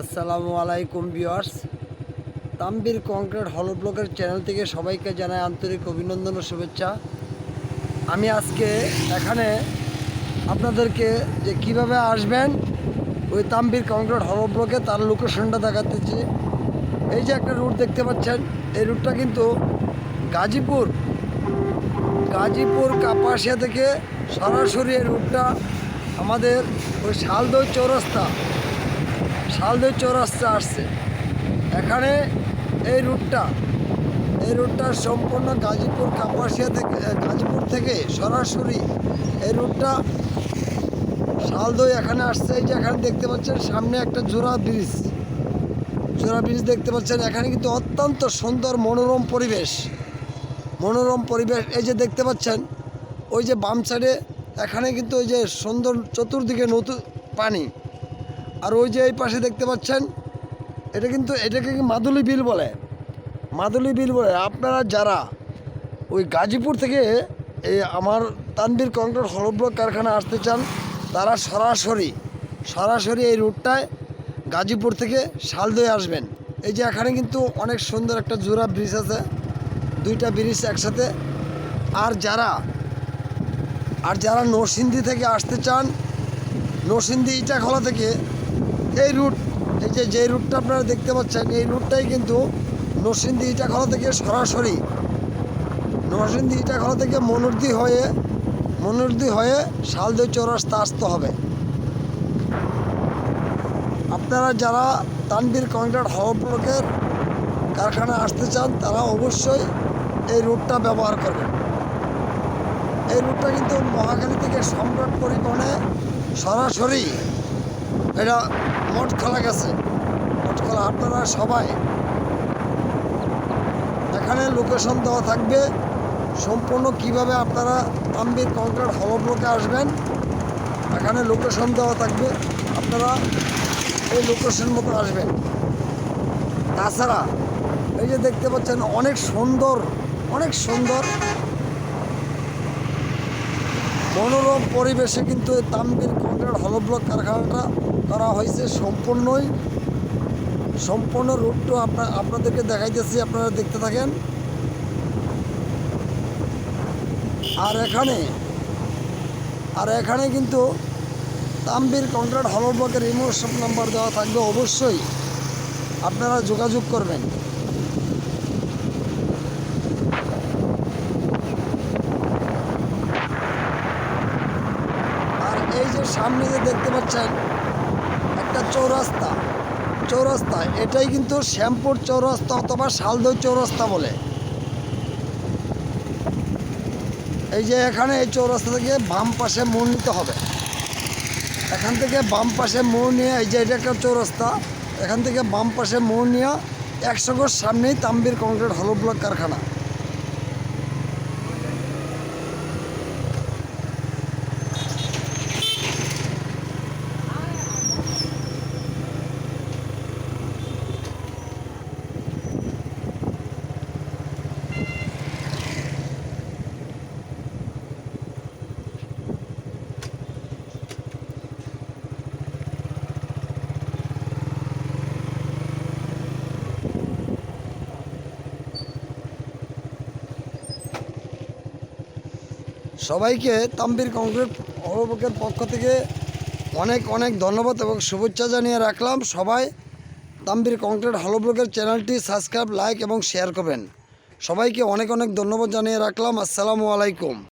আসসালামু আলাইকুম viewers. Tambir concrete হল ব্লকের চ্যানেল থেকে সবাইকে জানাই আন্তরিক অভিনন্দন ও শুভেচ্ছা। আমি আজকে এখানে আপনাদেরকে যে কীভাবে আসবেন, ওই তাম্বির কংক্রিট হল ব্লকে তার লোকেশনটা দেখাতেছি। এই যে একটা রুট দেখতে পাচ্ছেন, এই রুটটা কিন্তু গাজীপুর গাজীপুর কাপাসিয়া থেকে সরাসরি এই রুটটা আমাদের ওই শালদই চৌরাস্তা শালদই চৌরাস্তা আসছে। এখানে এই রুটটা এই রুটটা সম্পূর্ণ গাজীপুর, কাপাসিয়া থেকে গাজীপুর থেকে সরাসরি এই রুটটা শালদই এখানে আসছে। এই যে এখানে দেখতে পাচ্ছেন, সামনে একটা জোড়া ব্রিজ। জোড়া ব্রিজ দেখতে পাচ্ছেন, এখানে কিন্তু অত্যন্ত সুন্দর মনোরম পরিবেশ। মনোরম পরিবেশ। এই যে দেখতে পাচ্ছেন, ওই যে বাম সাইডে এখানে কিন্তু ওই যে সুন্দর চতুর্দিকে নতুন পানি। আর ওই যে এই পাশে দেখতে পাচ্ছেন, এটা কিন্তু, এটাকে মাদুলি বিল বলে? মাদুলি বিল বলে। আপনারা যারা ওই গাজীপুর থেকে এই আমার তানবীর কংক্রিট হলব্লক কারখানা আসতে চান, তারা সরাসরি সরাসরি এই রুটটায় গাজীপুর থেকে শালদয়ে আসবেন। এই যে এখানে কিন্তু অনেক সুন্দর একটা জোড়া ব্রিজ আছে, দুইটা ব্রিজ একসাথে। আর যারা আর যারা নরসিংদী থেকে আসতে চান, নরসিংদী ইটাখলা থেকে এই রুট এই যে যে রুটটা আপনারা দেখতে পাচ্ছেন, এই রুটটাই কিন্তু নরসিংদী ইটাখলা থেকে সরাসরি। নরসিংদী ইটাখলা থেকে মনুর্দি হয়ে মনুর্দি হয়ে শালদই চৌরাস্তা আসতে হবে। আপনারা যারা তানবীর কংক্রিট হল ব্লকের কারখানা আসতে চান, তারা অবশ্যই এই রুটটা ব্যবহার করবেন। এই রুটটা কিন্তু মহাখালী থেকে সম্রাট পরিবহনে সরাসরি, এটা মঠখোলা গেছে। মঠখোলা আপনারা সবাই এখানে লোকেশন দেওয়া থাকবে। সম্পূর্ণ কীভাবে আপনারা তাম্বির কংক্রিট হলো ব্লকে আসবেন, এখানে লোকেশন দেওয়া থাকবে। আপনারা এই লোকেশন মতো আসবেন। তাছাড়া এই যে দেখতে পাচ্ছেন, অনেক সুন্দর অনেক সুন্দর মনোরম পরিবেশে কিন্তু এই তাম্বির কংক্রিট হলো ব্লক কারখানাটা করা হয়েছে সম্পূর্ণই। সম্পূর্ণ রুটটা আপনার আপনাদেরকে দেখাইতেছি, আপনারা দেখতে থাকেন। আর এখানে আর এখানে কিন্তু তাম্বির কংক্রিট হলো ব্লকের ইমোশন নাম্বার দেওয়া থাকবে অবশ্যই। আপনারা যোগাযোগ করবেন আর এই যে সামনে যে দেখতে পাচ্ছেন, একটা চৌরাস্তা। চৌরাস্তা, এটাই কিন্তু শ্যামপুর চৌরাস্তা অথবা শালদই চৌরাস্তা বলে। এই যে এখানে এই চৌরাস্তা থেকে বাম পাশে মোড় নিতে হবে। এখান থেকে বাম পাশে মোড় নিয়ে, এই যে এটা একটা চৌরাস্তা, এখান থেকে বাম পাশে মোড় নিয়ে একশো গোর সামনেই তাম্বির কংক্রিট হলো ব্লক কারখানা। সবাইকে তাম্বির কংক্রিট অভিভাবকের পক্ষ থেকে অনেক অনেক ধন্যবাদ এবং শুভেচ্ছা জানিয়ে রাখলাম। সবাই তাম্বির কংক্রিট হলো ব্লকের চ্যানেলটি সাবস্ক্রাইব, লাইক এবং শেয়ার করবেন। সবাইকে অনেক অনেক ধন্যবাদ জানিয়ে রাখলাম। আসসালামু আলাইকুম।